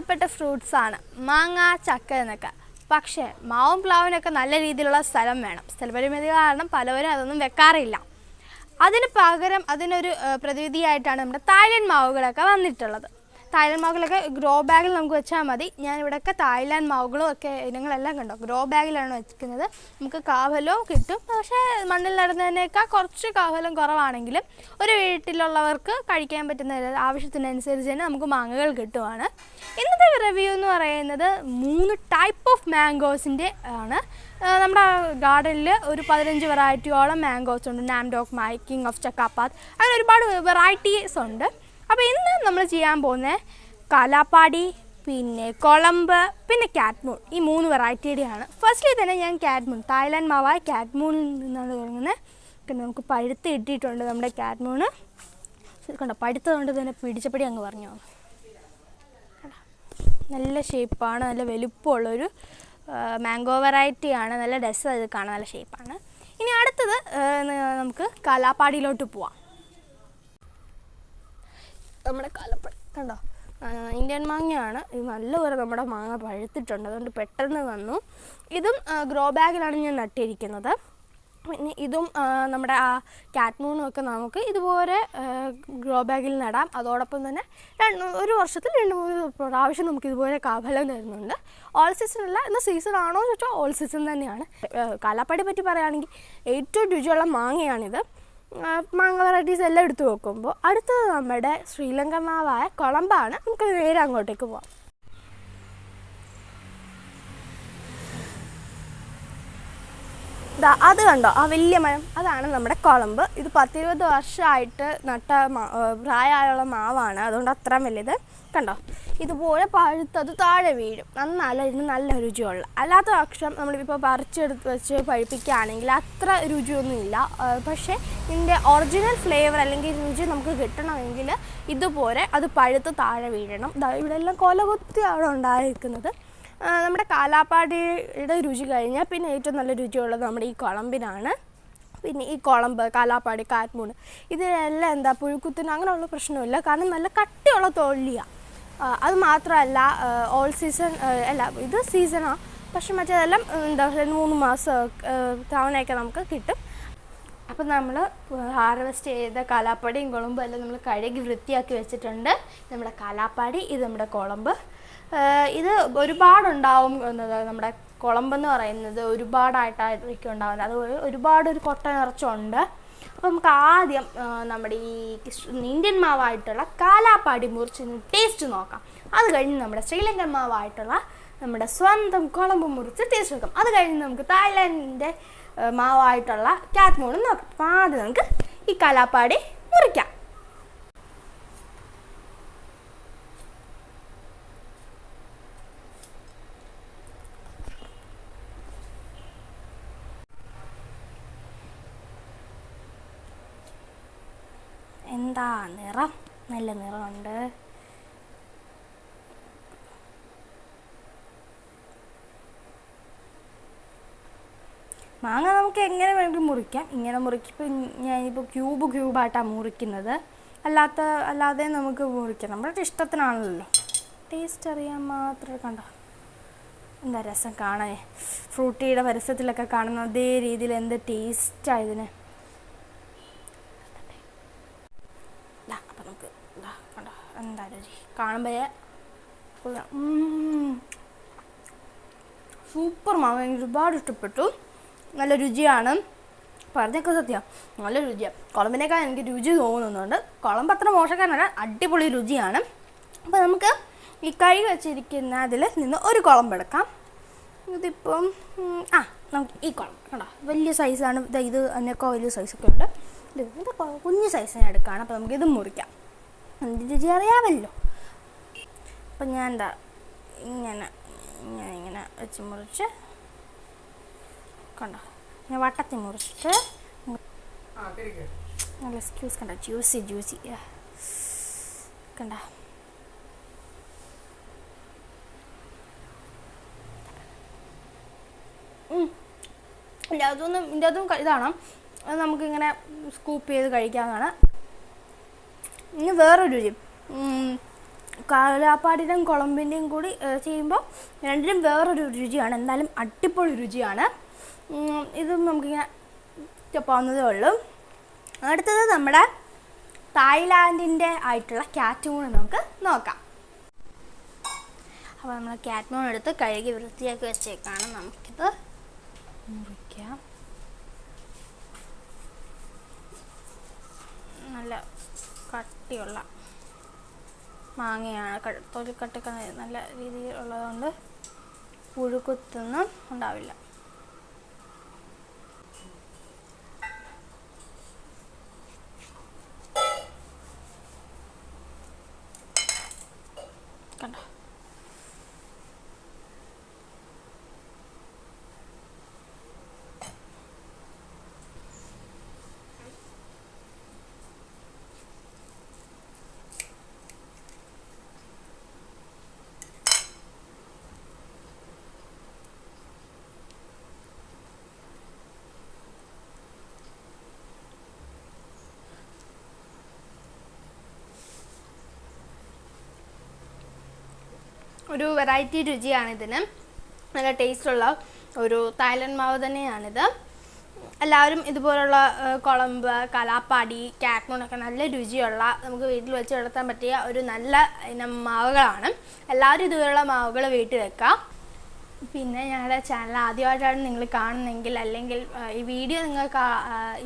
Fruits ആണ്. മാങ്ങ ചക്ക എന്നൊക്കെ. പക്ഷേ മാവും പ്ലാവിനൊക്കെ നല്ല രീതിയിലുള്ള സ്ഥലം വേണം. സ്ഥലപരിമിതി കാരണം പലവരും അതൊന്നും വെക്കാറില്ല. അതിന് പകരം അതിനൊരു പ്രതിവിധിയായിട്ടാണ് നമ്മുടെ തായ്ലൻഡ് മാവുകളൊക്കെ വന്നിട്ടുള്ളത്. തായ്ലൻഡ് മാവുകളൊക്കെ ഗ്രോ ബാഗിൽ നമുക്ക് വെച്ചാൽ മതി. ഞാനിവിടെയൊക്കെ തായ്ലാൻഡ് മാവുകളും ഒക്കെ ഇനങ്ങളെല്ലാം കണ്ടോ. ഗ്രോ ബാഗിലാണ് വെക്കുന്നത്. നമുക്ക് കാവലവും കിട്ടും. പക്ഷേ മണ്ണിൽ നടുന്നതിനേക്കാൾ കുറച്ച് കാവലം കുറവാണെങ്കിലും ഒരു വീട്ടിലുള്ളവർക്ക് കഴിക്കാൻ പറ്റുന്ന ആവശ്യത്തിനനുസരിച്ച് തന്നെ നമുക്ക് മാങ്ങകൾ കിട്ടുവാണ്. ഇന്നത്തെ റിവ്യൂ എന്ന് പറയുന്നത് മൂന്ന് ടൈപ്പ് ഓഫ് മാംഗോസിന്റെ ആണ്. നമ്മുടെ ഗാർഡനിൽ ഒരു പതിനഞ്ച് വെറൈറ്റിയോളം മാംഗോസ് ഉണ്ട്. Nam Dok Mai king of ചക്കാപ്പാത്ത് അങ്ങനെ ഒരുപാട് വെറൈറ്റീസ് ഉണ്ട്. അപ്പോൾ ഇന്ന് നമ്മൾ ചെയ്യാൻ പോകുന്നത് കാലാപ്പാടി പിന്നെ കൊളമ്പ് പിന്നെ കാറ്റ്മൂൺ ഈ മൂന്ന് വെറൈറ്റിയുടെയാണ് ഫസ്റ്റ്ലി തന്നെ ഞാൻ കാറ്റ്മൂൺ തായ്ലാൻഡ് മാവായ കാറ്റ്മൂണിൽ നിന്നാണ് തുടങ്ങുന്നത് നമുക്ക് പഴുത്ത് ഇട്ടിട്ടുണ്ട് നമ്മുടെ കാറ്റ്മൂണ് കണ്ടോ പഴുത്തതുകൊണ്ട് തന്നെ പിടിച്ചപ്പടി അങ്ങ് പറഞ്ഞു. നല്ല ഷേപ്പാണ് നല്ല വലുപ്പമുള്ളൊരു മാംഗോ വെറൈറ്റിയാണ് നല്ല ഡസ് ഇത് കാണാൻ നല്ല ഷേപ്പാണ് ഇനി അടുത്തത് നമുക്ക് കാലാപ്പാടിയിലോട്ട് പോവാം. നമ്മുടെ കാലപ്പഴം കണ്ടോ? ഇന്ത്യൻ മാങ്ങയാണ്. ഇത് നല്ലപോലെ നമ്മുടെ മാങ്ങ പഴുത്തിട്ടുണ്ട്. അതുകൊണ്ട് പെട്ടെന്ന് വന്നു. ഇതും ഗ്രോ ബാഗിലാണ് ഞാൻ നട്ടിരിക്കുന്നത്. പിന്നെ ഇതും നമ്മുടെ ആ കാറ്റ്മൂണും ഒക്കെ നമുക്ക് ഇതുപോലെ ഗ്രോ ബാഗിൽ നടാം. അതോടൊപ്പം തന്നെ രണ്ട് ഒരു വർഷത്തിൽ രണ്ട് മൂന്ന് പ്രാവശ്യം നമുക്ക് ഇതുപോലെ കാഫലം തരുന്നുണ്ട്. ഓൾ സീസൺ അല്ല എന്നാൽ സീസൺ ആണോ എന്ന് ചോദിച്ചാൽ ഓൾ സീസൺ തന്നെയാണ്. കാലാപ്പാടി പറ്റി പറയുകയാണെങ്കിൽ ഏറ്റവും രുചിയുള്ള മാങ്ങയാണിത്. മാങ്ങ വെറൈറ്റീസ് എല്ലാം എടുത്തു നോക്കുമ്പോൾ അടുത്തത് നമ്മുടെ ശ്രീലങ്കൻ മാവായ കൊളമ്പാണ്. നമുക്ക് നേരെ അങ്ങോട്ടേക്ക് പോവാം. അത് കണ്ടോ? ആ വലിയ മരം. അതാണ് നമ്മുടെ കുളമ്പ്. ഇത് പത്തിരുപത് വർഷമായിട്ട് നട്ട പ്രായമായുള്ള മാവാണ്. അതുകൊണ്ട് അത്രയും വലുത്. കണ്ടോ? ഇതുപോലെ പഴുത്തത് താഴെ വീഴും. നന്നല്ല ഇതിന് നല്ല രുചിയുള്ള. അല്ലാത്ത പക്ഷം നമ്മളിപ്പോൾ പറിച്ചെടുത്ത് വെച്ച് പഴുപ്പിക്കുകയാണെങ്കിൽ അത്ര രുചിയൊന്നുമില്ല. പക്ഷേ ഇതിന്റെ ഒറിജിനൽ ഫ്ലേവർ അല്ലെങ്കിൽ രുചി നമുക്ക് കിട്ടണമെങ്കിൽ ഇതുപോലെ അത് പഴുത്ത് താഴെ വീഴണം. ഇവിടെ എല്ലാം കൊലകുത്തിയാണ് ഉണ്ടായിരിക്കുന്നത്. ആ, നമ്മുടെ കാലാപ്പാടിയുടെ രുചി കഴിഞ്ഞാൽ പിന്നെ ഏറ്റവും നല്ല രുചിയുള്ളത് നമ്മുടെ ഈ കുളമ്പിനാണ്. പിന്നെ ഈ കുളമ്പ് കാലാപ്പാടി കാറ്റ്മൂണ് ഇതിലെല്ലാം എന്താ പുഴുക്കുത്തിന് അങ്ങനെയുള്ള പ്രശ്നമില്ല. കാരണം നല്ല കട്ടിയുള്ള തൊള്ളിയാണ് അത് മാത്രമല്ല ഓൾ സീസൺ അല്ല ഇത് സീസണാണ് പക്ഷെ മറ്റേതെല്ലാം എന്താ മൂന്ന് മാസം തവണയൊക്കെ നമുക്ക് കിട്ടും. അപ്പം നമ്മൾ ഹാർവെസ്റ്റ് ചെയ്ത കാലാപ്പാടിയും കുളമ്പും എല്ലാം നമ്മൾ കഴുകി വൃത്തിയാക്കി വെച്ചിട്ടുണ്ട്. നമ്മുടെ കാലാപ്പാടി ഇത് നമ്മുടെ കുളമ്പ്. ഇത് ഒരുപാടുണ്ടാവും എന്നത് നമ്മുടെ കുളമ്പെന്ന് പറയുന്നത് ഒരുപാടായിട്ടായിരിക്കും ഉണ്ടാവുന്നത് അത് ഒരു- ഒരുപാട് ഒരു കൊട്ട നിറച്ചുണ്ട്. അപ്പോൾ നമുക്ക് ആദ്യം നമ്മുടെ ഈ ഇന്ത്യൻ മാവായിട്ടുള്ള കാലാപ്പാടി മുറിച്ച് ടേസ്റ്റ് നോക്കാം. അത് കഴിഞ്ഞ് നമ്മുടെ ശ്രീലങ്കൻ മാവായിട്ടുള്ള നമ്മുടെ സ്വന്തം കുളമ്പ് മുറിച്ച് ടേസ്റ്റ് നോക്കാം. അത് കഴിഞ്ഞ് നമുക്ക് തായ്ലാൻഡിന്റെ മാവായിട്ടുള്ള കാറ്റ് മൂണും നോക്കാം. അപ്പോൾ ആദ്യം നമുക്ക് ഈ കാലാപ്പാടി മുറിക്കാം. എന്താ? നിറം. നല്ല നിറമുണ്ട്. മാങ്ങ നമുക്ക് എങ്ങനെ വേണമെങ്കിലും മുറിക്കാം. ഇങ്ങനെ മുറിക്കിപ്പോൾ ഞാനിപ്പോൾ ക്യൂബ് ക്യൂബായിട്ടാണ് മുറിക്കുന്നത്. അല്ലാത്ത അല്ലാതെ നമുക്ക് മുറിക്കാം. നമ്മുടെ ഇഷ്ടത്തിനാണല്ലോ. ടേസ്റ്റ് അറിയാൻ മാത്രമേ കണ്ടോ? എന്താ രസം കാണാൻ? ഫ്രൂട്ടിയുടെ പരസ്യത്തിലൊക്കെ കാണുന്ന അതേ രീതിയിൽ എന്ത് ടേസ്റ്റാണ് ദാ, അപ്പം നമുക്ക് ദാ, കണ്ടോ എന്താ രുചി കാണുമ്പോഴേ സൂപ്പർ മാവ് എനിക്ക് ഒരുപാട് ഇഷ്ടപ്പെട്ടു. നല്ല രുചിയാണ്. പറഞ്ഞൊക്കെ സത്യം നല്ല രുചിയാണ് കുളമ്പിനേക്കാൾ എനിക്ക് രുചി തോന്നുന്നുണ്ട്. കുളമ്പ് അത്ര മോശക്കാരനല്ല അടിപൊളി രുചിയാണ്. അപ്പോൾ നമുക്ക് ഈ കൈ വെച്ചിരിക്കുന്ന അതിൽ നിന്ന് ഒരു കുളമ്പ് എടുക്കാം. ഇതിപ്പം ആ നമുക്ക് ഈ കുളം കണ്ടോ? വലിയ സൈസാണ് ഇത് ഇത് അതിനൊക്കെ വലിയ സൈസൊക്കെ ഉണ്ട്. ഇത് കുഞ്ഞ് ഞാൻ എടുക്കുകയാണ്. അപ്പോൾ നമുക്ക് ഇത് മുറിക്കാം. രുചി അറിയാമല്ലോ. അപ്പം ഞാൻ എന്താ ഇങ്ങനെ ഇങ്ങനെ ഇങ്ങനെ വെച്ച് മുറിച്ച് കണ്ടോ? ഞാൻ വട്ടത്തിൽ മുറിച്ചിട്ട് നല്ല എക്സ്ക്യൂസ് കണ്ട? ജ്യൂസി ജ്യൂസി കണ്ട? ഇല്ല അതൊന്നും ഇതിന്റെ അതും ഇതാണ്. അത് നമുക്കിങ്ങനെ സ്കൂപ്പ് ചെയ്ത് കഴിക്കാവുന്നതാണ്. ഇനി വേറൊരു രുചി. കാലാപ്പാടിയുടെയും കുളമ്പിന്റെയും കൂടി ചെയ്യുമ്പോൾ രണ്ടിനും വേറൊരു രുചിയാണ്. എന്നാലും അടിപൊളി രുചിയാണ്. ഇത് നമുക്കിങ്ങനെ പോകാവുന്നതേ ഉള്ളൂ. അടുത്തത് നമ്മുടെ തായ്ലാൻഡിന്റെ ആയിട്ടുള്ള കാറ്റും നമുക്ക് നോക്കാം. അപ്പോൾ നമ്മൾ കാറ്റ്മൂൺ എടുത്ത് കഴുകി വൃത്തിയാക്കി വെച്ചേക്കാണ് നമുക്കിത്. മുറിക്കാം. നല്ല കട്ടിയുള്ള മാങ്ങയാണ്. തൊലിക്കട്ടൊക്കെ നല്ല രീതിയിൽ ഉള്ളതുകൊണ്ട് ഉണ്ടാവില്ല. ഒരു വെറൈറ്റി രുചിയാണ് ഇതിന്. നല്ല ടേസ്റ്റുള്ള ഒരു തായ്ലൻഡ് മാവ് തന്നെയാണിത്. എല്ലാവരും ഇതുപോലുള്ള കുളമ്പ് കലാപ്പാടി കാറ്റ്മോണൊക്കെ നല്ല രുചിയുള്ള നമുക്ക് വീട്ടിൽ വെച്ച് വളർത്താൻ പറ്റിയ ഒരു നല്ല ഇനം മാവുകളാണ്. എല്ലാവരും ഇതുപോലുള്ള മാവുകൾ വീട്ടിൽ വെക്കുക പിന്നെ ഞങ്ങളുടെ ചാനൽ ആദ്യമായിട്ടാണ് നിങ്ങൾ കാണുന്നെങ്കിൽ അല്ലെങ്കിൽ ഈ വീഡിയോ നിങ്ങൾക്ക്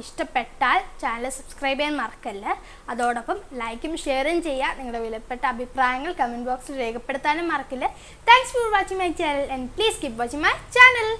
ഇഷ്ടപ്പെട്ടാൽ ചാനൽ സബ്സ്ക്രൈബ് ചെയ്യാൻ മറക്കല്ല. അതോടൊപ്പം ലൈക്കും ഷെയറും ചെയ്യുക നിങ്ങളുടെ വിലപ്പെട്ട അഭിപ്രായങ്ങൾ കമന്റ് ബോക്സിൽ രേഖപ്പെടുത്താനും മറക്കില്ല. Thanks for watching my channel and please keep watching my channel